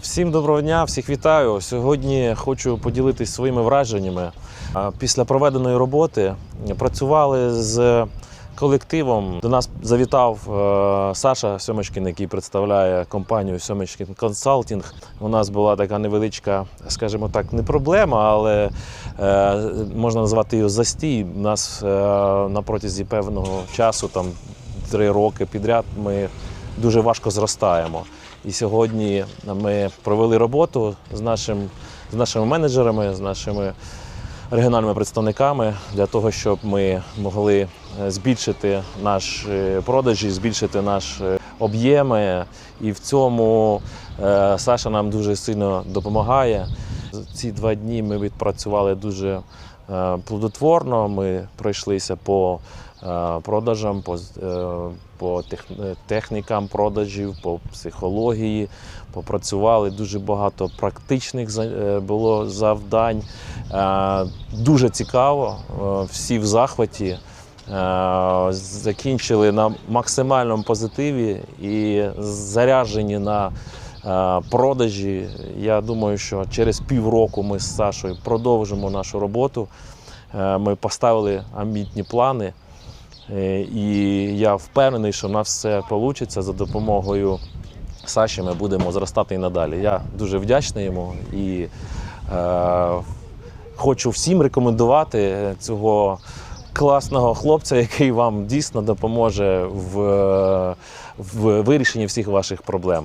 Всім доброго дня, всіх вітаю. Сьогодні хочу поділитися своїми враженнями. Після проведеної роботи працювали з колективом. До нас завітав е, Саша Сьомочкін, який представляє компанію Сьомочкін Консалтінг. У нас була така невеличка, скажімо так, не проблема, але е, можна назвати її застій. У нас е, на протязі певного часу, там три роки підряд, ми дуже важко зростаємо. І сьогодні ми провели роботу з, нашим, з нашими менеджерами, з нашими регіональними представниками для того, щоб ми могли е, збільшити наші продажі, збільшити наші об'єми. І в цьому е, Саша нам дуже сильно допомагає. Ці два дні ми відпрацювали дуже е, плодотворно. Ми пройшлися по е, продажам, по, е, по технікам продажів, по психології. Попрацювали дуже багато практичних було завдань. Дуже цікаво, всі в захваті. Закінчили на максимальному позитиві і заряджені на продажі. Я думаю, що через півроку ми з Сашою продовжимо нашу роботу. Е, Ми поставили амбітні плани. Е, І я впевнений, що в нас все вийде за допомогою Саші. Ми будемо зростати і надалі. Я дуже вдячний йому і е, хочу всім рекомендувати цього класного хлопця, який вам дійсно допоможе в, в вирішенні всіх ваших проблем.